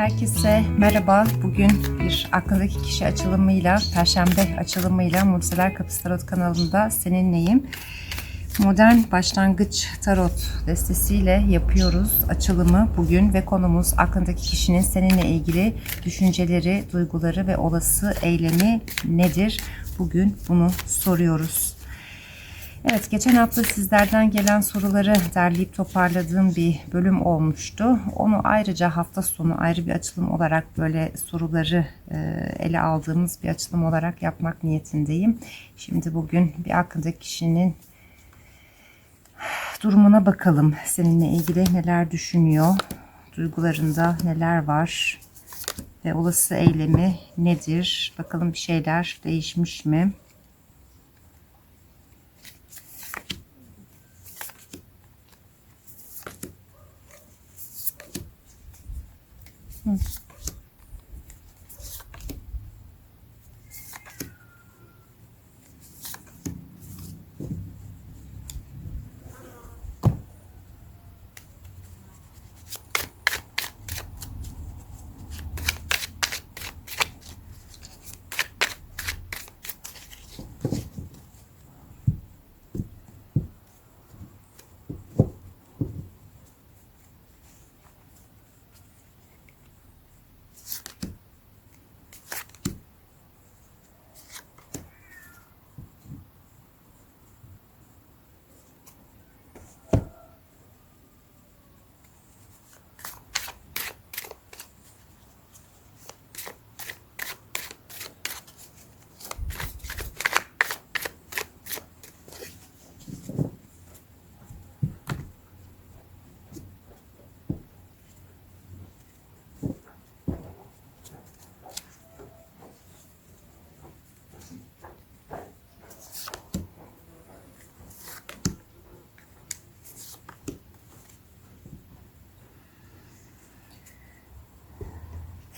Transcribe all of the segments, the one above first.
Herkese merhaba. Bugün bir aklındaki kişi açılımıyla, Perşembe açılımıyla Mucizeler Kapısı Tarot kanalında seninleyim. Modern başlangıç tarot destesiyle yapıyoruz açılımı bugün ve konumuz aklındaki kişinin seninle ilgili düşünceleri, duyguları ve olası eylemi nedir? Bugün bunu soruyoruz. Evet, geçen hafta sizlerden gelen soruları derleyip toparladığım bir bölüm olmuştu. Onu ayrıca hafta sonu ayrı bir açılım olarak böyle soruları e, ele aldığımız bir açılım olarak yapmak niyetindeyim. Şimdi bugün bir hakkındaki kişinin durumuna bakalım. Seninle ilgili neler düşünüyor, duygularında neler var ve olası eylemi nedir? Bakalım bir şeyler değişmiş mi?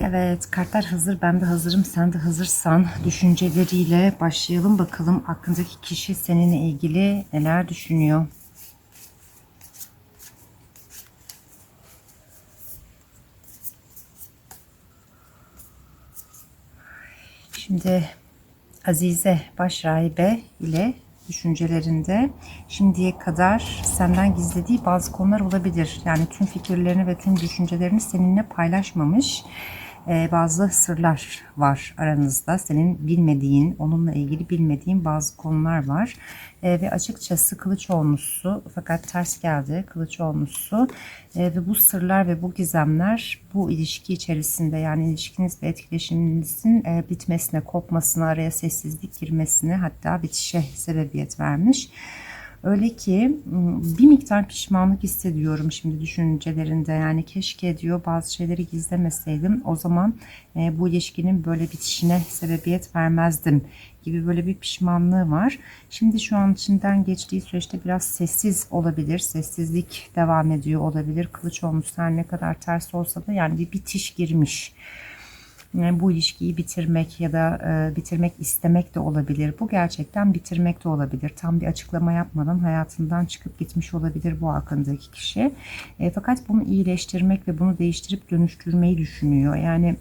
Evet, kartlar hazır. Ben de hazırım. Sen de hazırsan düşünceleriyle başlayalım bakalım. Aklındaki kişi seninle ilgili neler düşünüyor? Şimdi Azize Başrahibe ile düşüncelerinde şimdiye kadar senden gizlediği bazı konular olabilir. Yani tüm fikirlerini ve tüm düşüncelerini seninle paylaşmamış bazı sırlar var aranızda. Senin bilmediğin, onunla ilgili bilmediğin bazı konular var. E, ve açıkçası kılıç olmuşsu fakat ters geldi kılıç olmuşsu. E, ve bu sırlar ve bu gizemler bu ilişki içerisinde yani ilişkiniz ve etkileşiminizin e, bitmesine, kopmasına, araya sessizlik girmesine hatta bitişe sebebiyet vermiş. Öyle ki bir miktar pişmanlık hissediyorum şimdi düşüncelerinde. Yani keşke diyor bazı şeyleri gizlemeseydim. O zaman e, bu ilişkinin böyle bitişine sebebiyet vermezdim gibi böyle bir pişmanlığı var. Şimdi şu an içinden geçtiği süreçte biraz sessiz olabilir. Sessizlik devam ediyor olabilir. Kılıç olmuş her ne kadar ters olsa da yani bir bitiş girmiş yani bu ilişkiyi bitirmek ya da e, bitirmek istemek de olabilir. Bu gerçekten bitirmek de olabilir. Tam bir açıklama yapmadan hayatından çıkıp gitmiş olabilir bu hakkındaki kişi. E, fakat bunu iyileştirmek ve bunu değiştirip dönüştürmeyi düşünüyor. Yani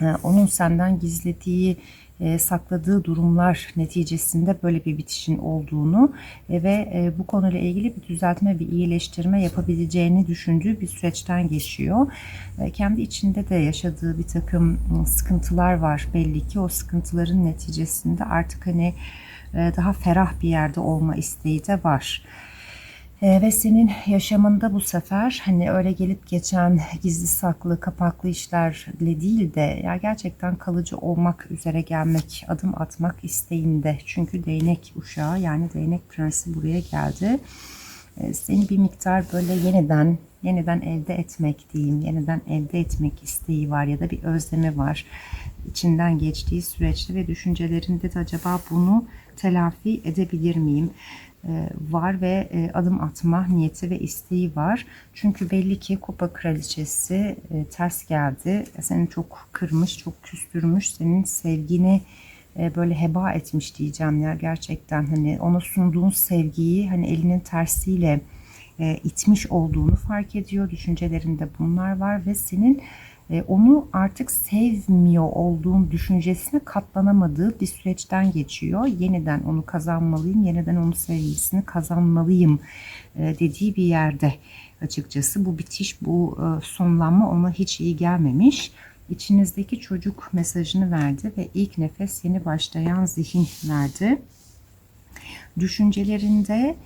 e, onun senden gizlediği e, sakladığı durumlar neticesinde böyle bir bitişin olduğunu e, ve e, bu konuyla ilgili bir düzeltme, bir iyileştirme yapabileceğini düşündüğü bir süreçten geçiyor. Kendi içinde de yaşadığı bir takım sıkıntılar var belli ki o sıkıntıların neticesinde artık hani daha ferah bir yerde olma isteği de var. Ee, ve senin yaşamında bu sefer hani öyle gelip geçen gizli saklı kapaklı işlerle değil de ya gerçekten kalıcı olmak üzere gelmek adım atmak isteğinde çünkü değnek uşağı yani değnek prensi buraya geldi ee, seni bir miktar böyle yeniden yeniden elde etmek diyeyim yeniden elde etmek isteği var ya da bir özlemi var içinden geçtiği süreçte ve düşüncelerinde de acaba bunu telafi edebilir miyim? E, var ve e, adım atma niyeti ve isteği var. Çünkü belli ki kupa kraliçesi e, ters geldi. Seni çok kırmış, çok küstürmüş. Senin sevgini böyle heba etmiş diyeceğim ya gerçekten. Hani ona sunduğun sevgiyi hani elinin tersiyle itmiş olduğunu fark ediyor. Düşüncelerinde bunlar var ve senin onu artık sevmiyor olduğum düşüncesine katlanamadığı bir süreçten geçiyor. Yeniden onu kazanmalıyım, yeniden onun sevgisini kazanmalıyım e, dediği bir yerde açıkçası. Bu bitiş, bu e, sonlanma ona hiç iyi gelmemiş. İçinizdeki çocuk mesajını verdi ve ilk nefes yeni başlayan zihin verdi. Düşüncelerinde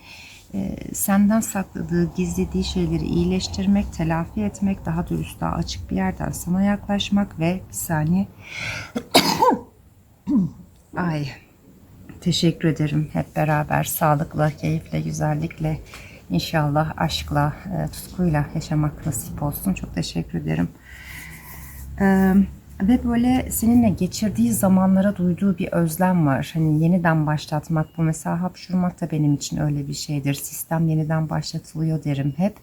e, senden sakladığı, gizlediği şeyleri iyileştirmek, telafi etmek, daha dürüst, daha açık bir yerden sana yaklaşmak ve bir saniye ay teşekkür ederim hep beraber sağlıkla, keyifle, güzellikle inşallah aşkla, e, tutkuyla yaşamak nasip olsun. Çok teşekkür ederim. Ee, ve böyle seninle geçirdiği zamanlara duyduğu bir özlem var. Hani yeniden başlatmak bu mesela hapşurmak da benim için öyle bir şeydir. Sistem yeniden başlatılıyor derim hep.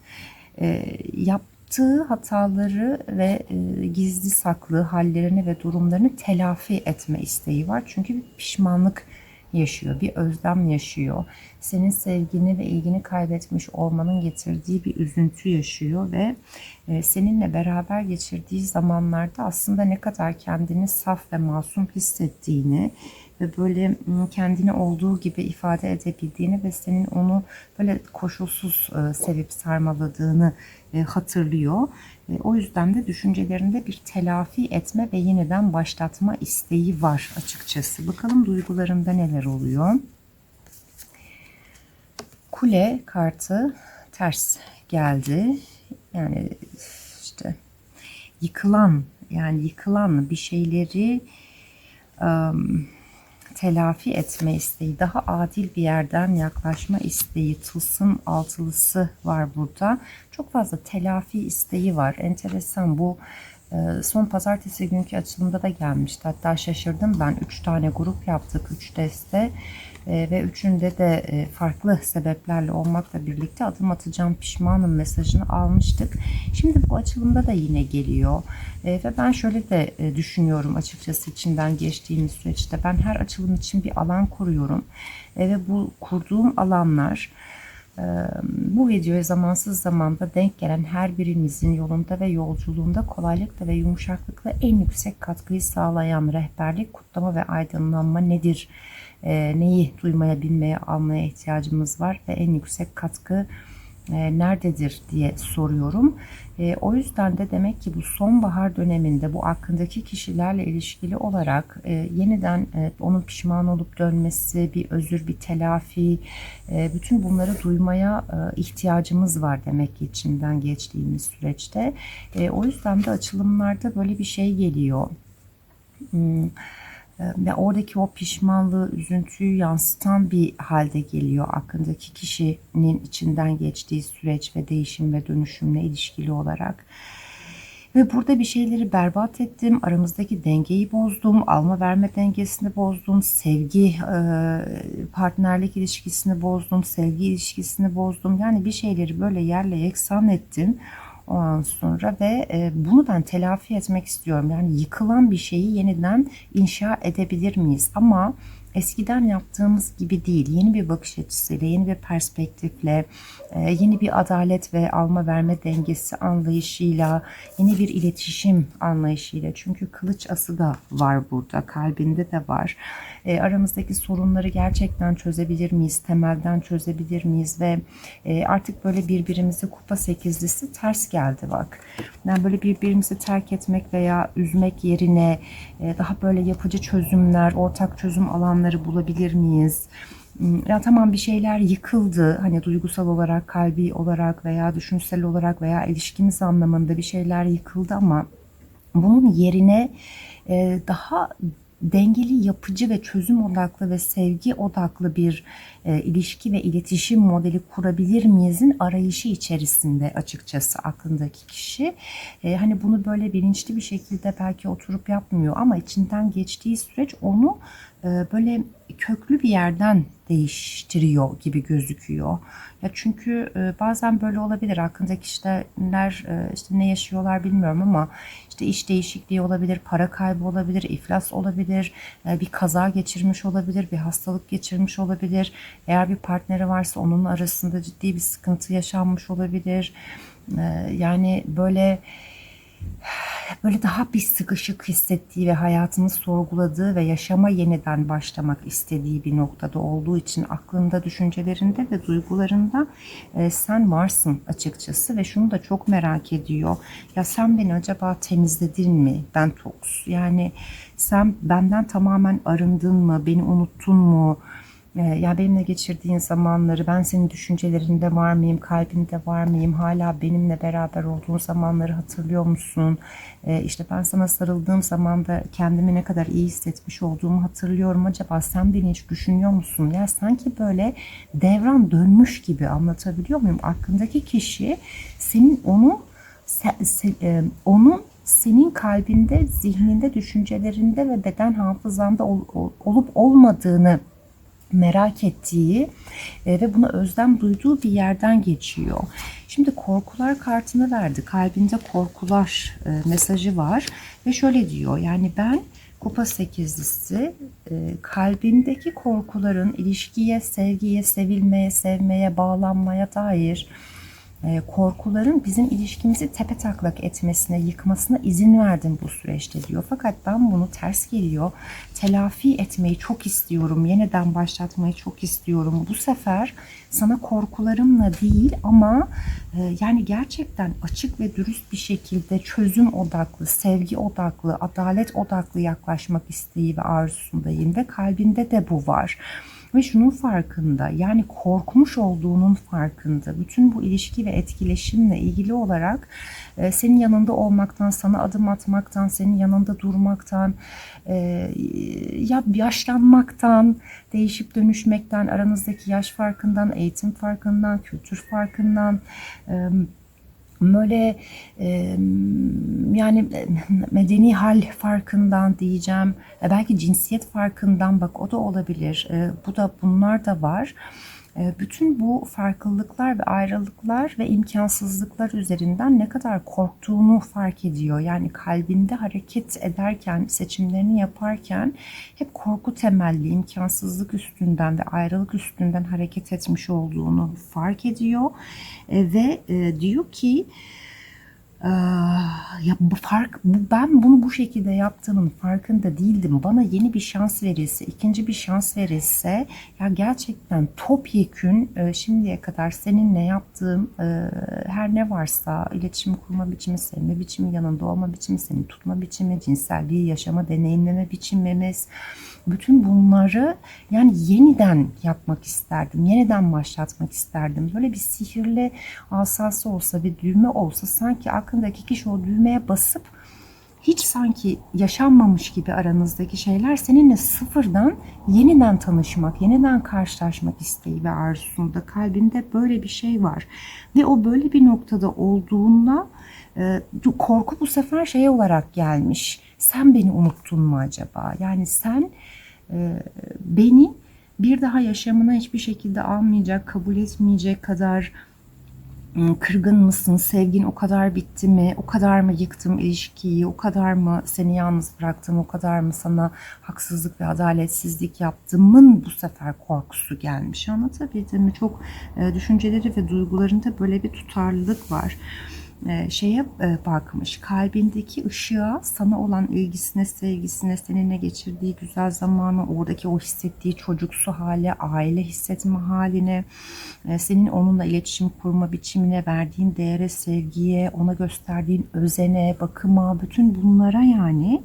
Ee, yaptığı hataları ve e, gizli saklı hallerini ve durumlarını telafi etme isteği var. Çünkü bir pişmanlık yaşıyor, bir özlem yaşıyor. Senin sevgini ve ilgini kaybetmiş olmanın getirdiği bir üzüntü yaşıyor ve e, seninle beraber geçirdiği zamanlarda aslında ne kadar kendini saf ve masum hissettiğini ve böyle kendini olduğu gibi ifade edebildiğini ve senin onu böyle koşulsuz e, sevip sarmaladığını e, hatırlıyor. O yüzden de düşüncelerinde bir telafi etme ve yeniden başlatma isteği var açıkçası. Bakalım duygularında neler oluyor. Kule kartı ters geldi. Yani işte yıkılan yani yıkılan bir şeyleri um, telafi etme isteği, daha adil bir yerden yaklaşma isteği, tılsım altılısı var burada. Çok fazla telafi isteği var. Enteresan bu son pazartesi günkü açılımda da gelmişti. Hatta şaşırdım ben. Üç tane grup yaptık, üç deste ve üçünde de farklı sebeplerle olmakla birlikte adım atacağım pişmanım mesajını almıştık. Şimdi bu açılımda da yine geliyor ve ben şöyle de düşünüyorum açıkçası içinden geçtiğimiz süreçte. Ben her açılım için bir alan kuruyorum ve bu kurduğum alanlar bu videoya zamansız zamanda denk gelen her birimizin yolunda ve yolculuğunda kolaylıkla ve yumuşaklıkla en yüksek katkıyı sağlayan rehberlik, kutlama ve aydınlanma nedir? Neyi duymaya, bilmeye, almaya ihtiyacımız var ve en yüksek katkı e, nerededir diye soruyorum. E, o yüzden de demek ki bu sonbahar döneminde bu hakkındaki kişilerle ilişkili olarak e, yeniden e, onun pişman olup dönmesi, bir özür, bir telafi, e, bütün bunları duymaya e, ihtiyacımız var demek ki içinden geçtiğimiz süreçte. E, o yüzden de açılımlarda böyle bir şey geliyor. Hmm ve oradaki o pişmanlığı, üzüntüyü yansıtan bir halde geliyor aklındaki kişinin içinden geçtiği süreç ve değişim ve dönüşümle ilişkili olarak. Ve burada bir şeyleri berbat ettim, aramızdaki dengeyi bozdum, alma verme dengesini bozdum, sevgi, partnerlik ilişkisini bozdum, sevgi ilişkisini bozdum. Yani bir şeyleri böyle yerle yeksan ettim ondan sonra ve e, bunu ben telafi etmek istiyorum. Yani yıkılan bir şeyi yeniden inşa edebilir miyiz? Ama eskiden yaptığımız gibi değil. Yeni bir bakış açısıyla, yeni bir perspektifle, yeni bir adalet ve alma verme dengesi anlayışıyla, yeni bir iletişim anlayışıyla. Çünkü kılıç ası da var burada, kalbinde de var. E, aramızdaki sorunları gerçekten çözebilir miyiz? Temelden çözebilir miyiz? Ve e, artık böyle birbirimizi kupa sekizlisi ters geldi bak. Yani böyle birbirimizi terk etmek veya üzmek yerine daha böyle yapıcı çözümler, ortak çözüm alanları bulabilir miyiz? Ya tamam bir şeyler yıkıldı hani duygusal olarak, kalbi olarak veya düşünsel olarak veya ilişkimiz anlamında bir şeyler yıkıldı ama bunun yerine e, daha dengeli, yapıcı ve çözüm odaklı ve sevgi odaklı bir e, ilişki ve iletişim modeli kurabilir miyizin arayışı içerisinde açıkçası aklındaki kişi. E, hani bunu böyle bilinçli bir şekilde belki oturup yapmıyor ama içinden geçtiği süreç onu e, böyle köklü bir yerden değiştiriyor gibi gözüküyor. Ya çünkü e, bazen böyle olabilir. Hakkındaki kişiler e, işte ne yaşıyorlar bilmiyorum ama işte iş değişikliği olabilir, para kaybı olabilir, iflas olabilir, bir kaza geçirmiş olabilir, bir hastalık geçirmiş olabilir. Eğer bir partneri varsa onun arasında ciddi bir sıkıntı yaşanmış olabilir. Yani böyle böyle daha bir sıkışık hissettiği ve hayatını sorguladığı ve yaşama yeniden başlamak istediği bir noktada olduğu için aklında, düşüncelerinde ve duygularında e, sen varsın açıkçası ve şunu da çok merak ediyor. Ya sen beni acaba temizledin mi? Ben toks. Yani sen benden tamamen arındın mı? Beni unuttun mu? Ee, ya benimle geçirdiğin zamanları, ben senin düşüncelerinde var mıyım, kalbinde var mıyım, hala benimle beraber olduğun zamanları hatırlıyor musun? Ee, işte ben sana sarıldığım zaman da kendimi ne kadar iyi hissetmiş olduğumu hatırlıyorum. Acaba sen beni hiç düşünüyor musun? Ya sanki böyle devran dönmüş gibi anlatabiliyor muyum? Aklındaki kişi senin onu e, onun senin kalbinde, zihninde, düşüncelerinde ve beden hafızanda ol- ol- olup olmadığını merak ettiği e, ve buna özlem duyduğu bir yerden geçiyor. Şimdi korkular kartını verdi. Kalbinde korkular e, mesajı var ve şöyle diyor. Yani ben Kupa sekizlisi e, kalbindeki korkuların ilişkiye, sevgiye, sevilmeye, sevmeye, bağlanmaya dair korkuların bizim ilişkimizi tepe taklak etmesine, yıkmasına izin verdim bu süreçte diyor. Fakat ben bunu ters geliyor. Telafi etmeyi çok istiyorum. Yeniden başlatmayı çok istiyorum. Bu sefer sana korkularımla değil ama e, yani gerçekten açık ve dürüst bir şekilde çözüm odaklı, sevgi odaklı, adalet odaklı yaklaşmak isteği ve arzusundayım ve kalbinde de bu var ve şunun farkında yani korkmuş olduğunun farkında. Bütün bu ilişki ve etkileşimle ilgili olarak e, senin yanında olmaktan, sana adım atmaktan, senin yanında durmaktan, e, ya yaşlanmaktan, değişip dönüşmekten, aranızdaki yaş farkından, eğitim farkından, kültür farkından, e, böyle e, yani medeni hal farkından diyeceğim e, belki cinsiyet farkından bak o da olabilir. E, bu da bunlar da var. e, bütün bu farklılıklar ve ayrılıklar ve imkansızlıklar üzerinden ne kadar korktuğunu fark ediyor. Yani kalbinde hareket ederken, seçimlerini yaparken hep korku temelli, imkansızlık üstünden ve ayrılık üstünden hareket etmiş olduğunu fark ediyor. E, ve e, diyor ki ya bu fark ben bunu bu şekilde yaptığımın farkında değildim. Bana yeni bir şans verilse, ikinci bir şans verilse ya gerçekten topyekün e, şimdiye kadar seninle yaptığım her ne varsa iletişim kurma biçimi, sevme biçimi, yanında olma biçimi, seni tutma biçimi, cinselliği yaşama, deneyimleme biçimimiz bütün bunları yani yeniden yapmak isterdim. Yeniden başlatmak isterdim. Böyle bir sihirli asası olsa, bir düğme olsa sanki aklındaki kişi o düğmeye basıp hiç sanki yaşanmamış gibi aranızdaki şeyler seninle sıfırdan yeniden tanışmak, yeniden karşılaşmak isteği ve arzusunda kalbinde böyle bir şey var. Ve o böyle bir noktada olduğunda e, korku bu sefer şey olarak gelmiş. Sen beni unuttun mu acaba? Yani sen e, beni bir daha yaşamına hiçbir şekilde almayacak, kabul etmeyecek kadar kırgın mısın? Sevgin o kadar bitti mi? O kadar mı yıktım ilişkiyi? O kadar mı seni yalnız bıraktım? O kadar mı sana haksızlık ve adaletsizlik yaptımın bu sefer korkusu gelmiş? Anlatabildim mi? Çok e, düşünceleri ve duygularında böyle bir tutarlılık var. E, şeye e, bakmış. Kalbindeki ışığa, sana olan ilgisine, sevgisine, seninle geçirdiği güzel zamanı, oradaki o hissettiği çocuksu hale, aile hissetme haline, e, senin onunla iletişim kurma biçimine, verdiğin değere, sevgiye, ona gösterdiğin özene, bakıma, bütün bunlara yani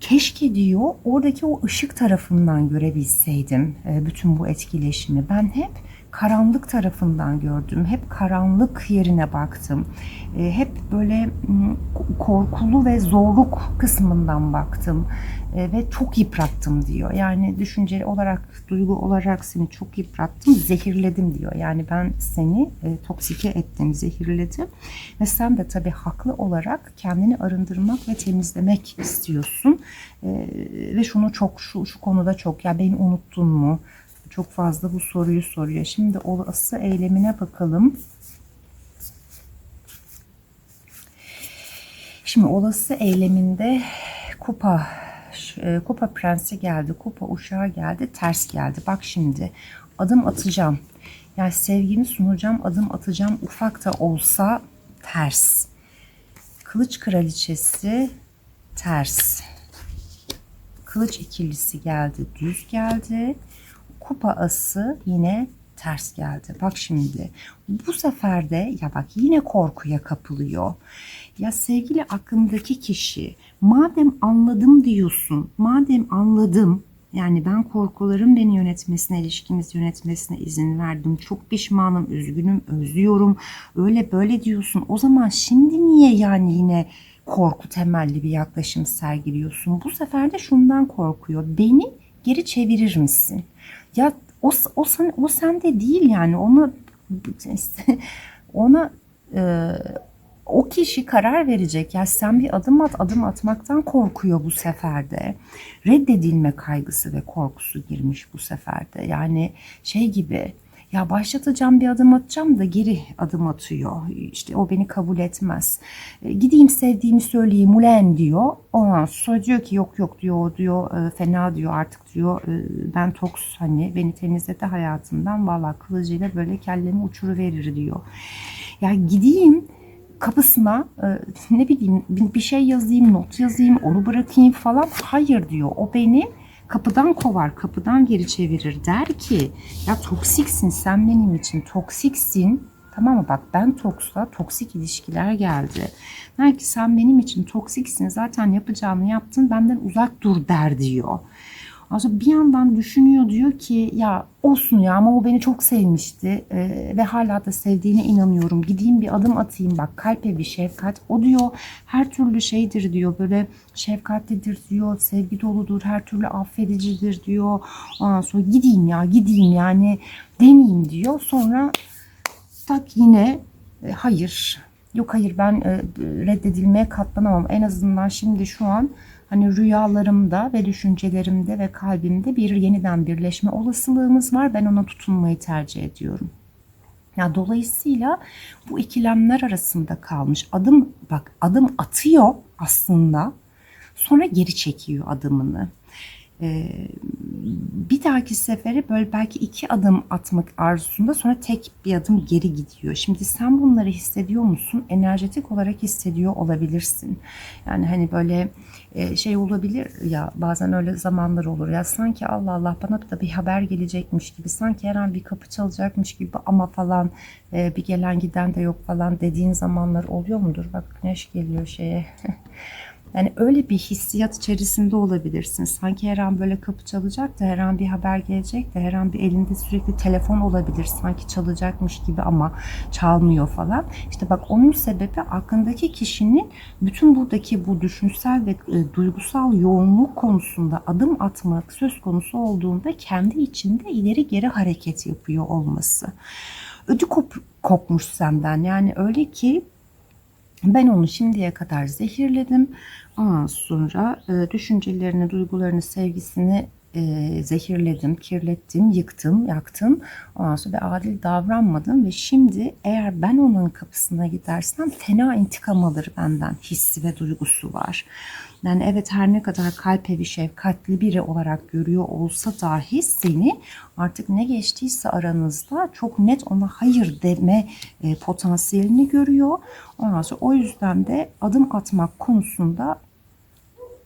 keşke diyor oradaki o ışık tarafından görebilseydim bütün bu etkileşimi. Ben hep karanlık tarafından gördüm. Hep karanlık yerine baktım. E, hep böyle korkulu ve zorluk kısmından baktım. E, ve çok yıprattım diyor. Yani düşünce olarak, duygu olarak seni çok yıprattım, zehirledim diyor. Yani ben seni e, toksike ettim, zehirledim. Ve sen de tabii haklı olarak kendini arındırmak ve temizlemek istiyorsun. ve şunu çok, şu, şu konuda çok, ya beni unuttun mu? Çok fazla bu soruyu soruyor. Şimdi olası eylemine bakalım. Şimdi olası eyleminde kupa e, kupa prensi geldi, kupa uşağı geldi, ters geldi. Bak şimdi adım atacağım. Yani sevgimi sunacağım, adım atacağım ufak da olsa ters. Kılıç kraliçesi ters. Kılıç ikilisi geldi, düz geldi. Kupa ası yine ters geldi. Bak şimdi bu sefer de ya bak yine korkuya kapılıyor. Ya sevgili aklımdaki kişi madem anladım diyorsun, madem anladım yani ben korkuların beni yönetmesine, ilişkimizi yönetmesine izin verdim. Çok pişmanım, üzgünüm, özlüyorum. Öyle böyle diyorsun. O zaman şimdi niye yani yine korku temelli bir yaklaşım sergiliyorsun? Bu sefer de şundan korkuyor. Beni geri çevirir misin? Ya o, o, sen, o sende değil yani. Ona ona e, o kişi karar verecek. Ya sen bir adım at, adım atmaktan korkuyor bu seferde. Reddedilme kaygısı ve korkusu girmiş bu seferde. Yani şey gibi ya başlatacağım bir adım atacağım da geri adım atıyor. İşte o beni kabul etmez. E, gideyim sevdiğimi söyleyeyim ulen diyor. Ondan sonra diyor ki yok yok diyor diyor e, fena diyor artık diyor e, ben toks hani beni temizledi hayatından valla kılıcıyla böyle kellemi uçuru verir diyor. Ya gideyim kapısına ne bileyim bir şey yazayım, not yazayım, onu bırakayım falan. Hayır diyor. O beni kapıdan kovar, kapıdan geri çevirir. Der ki ya toksiksin sen benim için toksiksin. Tamam mı? Bak ben toksa toksik ilişkiler geldi. Der ki sen benim için toksiksin. Zaten yapacağını yaptın. Benden uzak dur der diyor. Aslında bir yandan düşünüyor diyor ki ya olsun ya ama o beni çok sevmişti ee, ve hala da sevdiğine inanıyorum. Gideyim bir adım atayım bak kalpe bir şefkat. O diyor her türlü şeydir diyor böyle şefkatlidir diyor sevgi doludur her türlü affedicidir diyor. Ondan sonra gideyim ya gideyim yani deneyeyim diyor. Sonra tak yine e, hayır yok hayır ben e, reddedilmeye katlanamam en azından şimdi şu an hani rüyalarımda ve düşüncelerimde ve kalbimde bir yeniden birleşme olasılığımız var. Ben ona tutunmayı tercih ediyorum. Ya dolayısıyla bu ikilemler arasında kalmış. Adım bak adım atıyor aslında. Sonra geri çekiyor adımını. Ee, bir dahaki sefere böyle belki iki adım atmak arzusunda sonra tek bir adım geri gidiyor. Şimdi sen bunları hissediyor musun? Enerjetik olarak hissediyor olabilirsin. Yani hani böyle e, şey olabilir ya bazen öyle zamanlar olur ya sanki Allah Allah bana da bir haber gelecekmiş gibi sanki her an bir kapı çalacakmış gibi ama falan e, bir gelen giden de yok falan dediğin zamanlar oluyor mudur? Bak güneş geliyor şeye Yani öyle bir hissiyat içerisinde olabilirsin. Sanki her an böyle kapı çalacak da her an bir haber gelecek de her an bir elinde sürekli telefon olabilir. Sanki çalacakmış gibi ama çalmıyor falan. İşte bak onun sebebi aklındaki kişinin bütün buradaki bu düşünsel ve e, duygusal yoğunluk konusunda adım atmak söz konusu olduğunda kendi içinde ileri geri hareket yapıyor olması. Ödü kop, kopmuş senden yani öyle ki ben onu şimdiye kadar zehirledim. Ondan sonra e, düşüncelerini, duygularını, sevgisini e, zehirledim, kirlettim, yıktım, yaktım. Ondan sonra ve adil davranmadım ve şimdi eğer ben onun kapısına gidersem fena intikam alır benden hissi ve duygusu var. Yani evet her ne kadar kalp şefkatli biri olarak görüyor olsa dahi seni artık ne geçtiyse aranızda çok net ona hayır deme e, potansiyelini görüyor. Ondan sonra o yüzden de adım atmak konusunda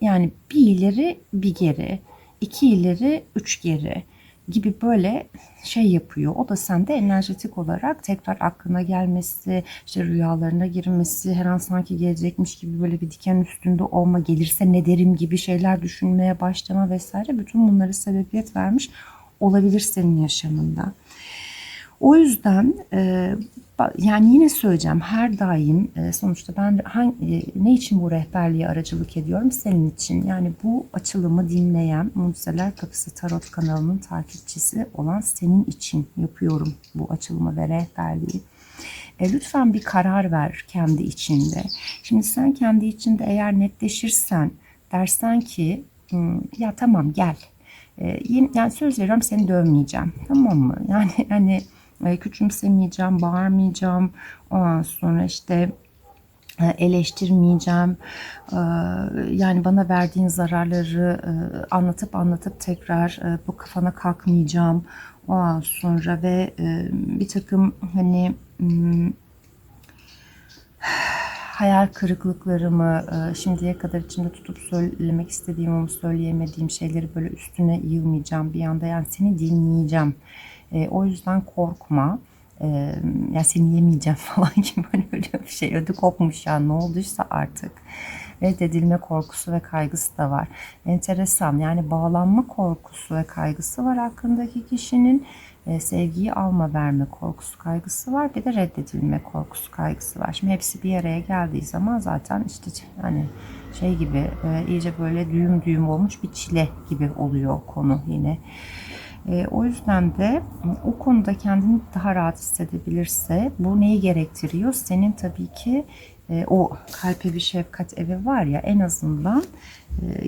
yani bir ileri bir geri, iki ileri üç geri gibi böyle şey yapıyor. O da sende enerjetik olarak tekrar aklına gelmesi, işte rüyalarına girmesi, her an sanki gelecekmiş gibi böyle bir diken üstünde olma, gelirse ne derim gibi şeyler düşünmeye başlama vesaire. Bütün bunları sebebiyet vermiş olabilir senin yaşamında. O yüzden e, yani yine söyleyeceğim her daim e, sonuçta ben e, ne için bu rehberliğe aracılık ediyorum senin için yani bu açılımı dinleyen Mucizeler Kapısı Tarot kanalının takipçisi olan senin için yapıyorum bu açılımı ve rehberliği. Lütfen bir karar ver kendi içinde. Şimdi sen kendi içinde eğer netleşirsen dersen ki hmm, ya tamam gel. Yani söz veriyorum seni dövmeyeceğim. Tamam mı? Yani hani küçümsemeyeceğim, bağırmayacağım. Ondan sonra işte e, eleştirmeyeceğim. E, yani bana verdiğin zararları anlatıp anlatıp tekrar bu kafana kalkmayacağım. Ondan sonra ve bir takım hani hayal kırıklıklarımı, e, şimdiye kadar içimde tutup söylemek istediğim ama söyleyemediğim şeyleri böyle üstüne yığmayacağım bir anda. Yani seni dinleyeceğim. E, o yüzden korkma. E, ya seni yemeyeceğim falan gibi böyle öyle bir şey. Ödü kopmuş ya ne olduysa artık. Reddedilme korkusu ve kaygısı da var. Enteresan yani bağlanma korkusu ve kaygısı var hakkındaki kişinin. E, sevgiyi alma verme korkusu kaygısı var. Bir de reddedilme korkusu kaygısı var. Şimdi hepsi bir araya geldiği zaman zaten işte hani şey gibi e, iyice böyle düğüm düğüm olmuş bir çile gibi oluyor konu yine. E, o yüzden de o konuda kendini daha rahat hissedebilirse bu neyi gerektiriyor? Senin tabii ki e, o kalp evi, şefkat evi var ya en azından e,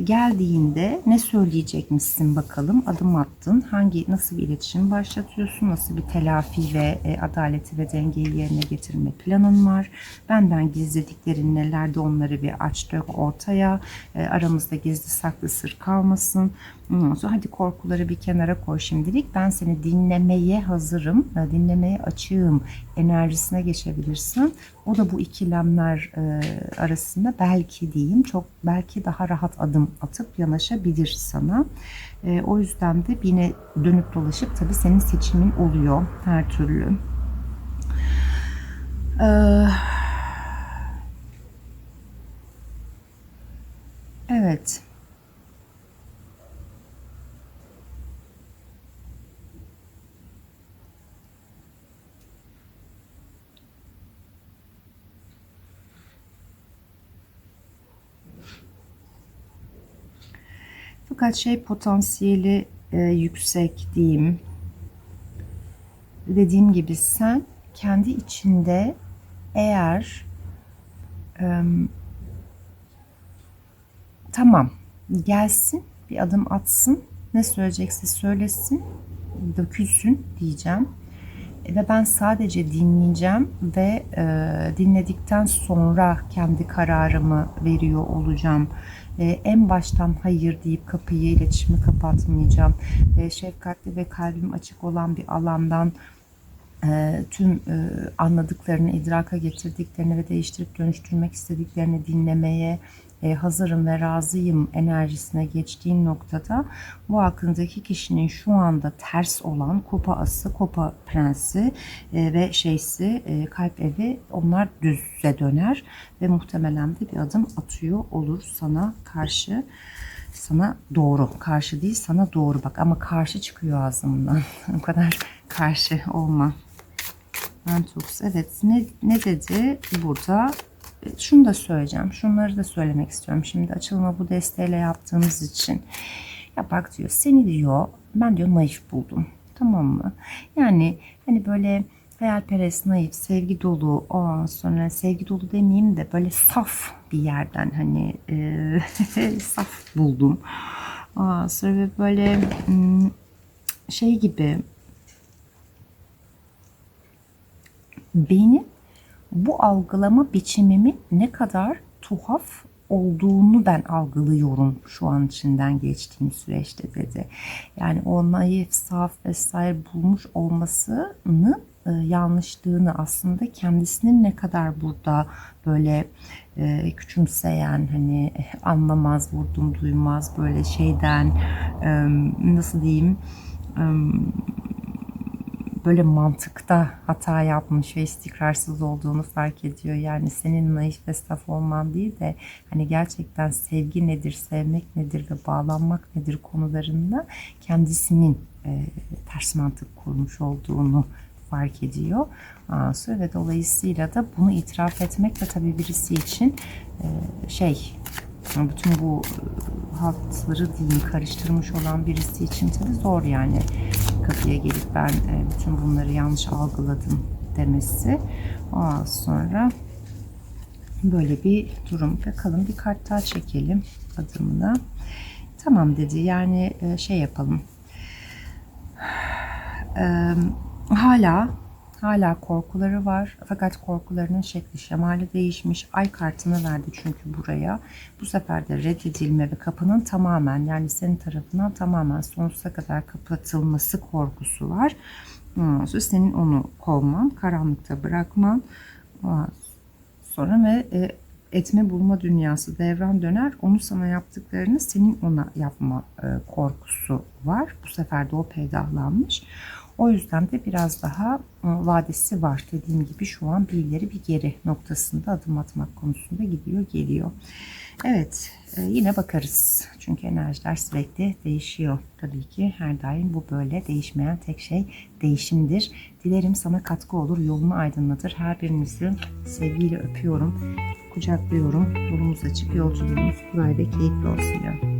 geldiğinde ne söyleyecekmişsin bakalım adım attın. Hangi nasıl bir iletişim başlatıyorsun? Nasıl bir telafi ve e, adaleti ve dengeyi yerine getirme planın var? Benden gizlediklerin nelerde onları bir aç dök ortaya. E, aramızda gizli saklı sır kalmasın. Sonra hadi korkuları bir kenara koy şimdilik. Ben seni dinlemeye hazırım. E, dinlemeye açığım enerjisine geçebilirsin o da bu ikilemler e, arasında belki diyeyim çok belki daha rahat adım atıp yanaşabilir sana. E, o yüzden de yine dönüp dolaşıp tabii senin seçimin oluyor her türlü. Ee, evet. Fakat şey potansiyeli e, yüksek diyeyim. Dediğim gibi sen kendi içinde eğer e, tamam gelsin bir adım atsın ne söyleyecekse söylesin dökülsün diyeceğim ve ben sadece dinleyeceğim ve e, dinledikten sonra kendi kararımı veriyor olacağım. E, en baştan hayır deyip kapıyı iletişimi kapatmayacağım. E, şefkatli ve kalbim açık olan bir alandan e, tüm e, anladıklarını, idraka getirdiklerini ve değiştirip dönüştürmek istediklerini dinlemeye e, hazırım ve razıyım enerjisine geçtiğim noktada bu hakkındaki kişinin şu anda ters olan kupa ası, kupa prensi ve şeysi kalp evi onlar düze döner ve muhtemelen de bir adım atıyor olur sana karşı sana doğru. Karşı değil sana doğru bak ama karşı çıkıyor ağzımdan. o kadar karşı olma. Mentox evet ne, ne dedi burada? Şunu da söyleyeceğim. Şunları da söylemek istiyorum. Şimdi açılımı bu desteğiyle yaptığımız için. Ya bak diyor seni diyor ben diyor naif buldum. Tamam mı? Yani hani böyle hayalperest, naif, sevgi dolu, ondan sonra sevgi dolu demeyeyim de böyle saf bir yerden hani e, saf buldum. Aa, sonra böyle hmm, şey gibi benim bu algılama biçimimin ne kadar tuhaf olduğunu ben algılıyorum şu an içinden geçtiğim süreçte dedi. Yani o naif, saf vesaire bulmuş olmasını e, yanlışlığını aslında kendisinin ne kadar burada böyle e, küçümseyen hani anlamaz, vurdum duymaz böyle şeyden e, nasıl diyeyim e, böyle mantıkta hata yapmış ve istikrarsız olduğunu fark ediyor. Yani senin naif ve saf olman değil de hani gerçekten sevgi nedir, sevmek nedir ve bağlanmak nedir konularında kendisinin e, ters mantık kurmuş olduğunu fark ediyor. Asu ve dolayısıyla da bunu itiraf etmek de tabii birisi için e, şey bütün bu e, hatları diyeyim karıştırmış olan birisi için tabii zor yani kapıya gelip ben e, bütün bunları yanlış algıladım demesi. Ondan sonra böyle bir durum. Bakalım bir kart daha çekelim adımına. Tamam dedi yani e, şey yapalım. Hala Hala korkuları var fakat korkularının şekli şemali değişmiş. Ay kartını verdi çünkü buraya. Bu sefer de reddedilme ve kapının tamamen yani senin tarafından tamamen sonsuza kadar kapatılması korkusu var. Ondan senin onu kovman, karanlıkta bırakman. Sonra ve e, etme bulma dünyası devran döner. Onu sana yaptıklarını senin ona yapma e, korkusu var. Bu sefer de o peydahlanmış. O yüzden de biraz daha e, vadesi var. Dediğim gibi şu an birileri bir geri noktasında adım atmak konusunda gidiyor geliyor. Evet e, yine bakarız. Çünkü enerjiler sürekli değişiyor. Tabii ki her daim bu böyle değişmeyen tek şey değişimdir. Dilerim sana katkı olur, yolunu aydınlatır. Her birinizi sevgiyle öpüyorum, kucaklıyorum. Yolumuz açık, yolculuğumuz kolay ve keyifli olsun diyorum.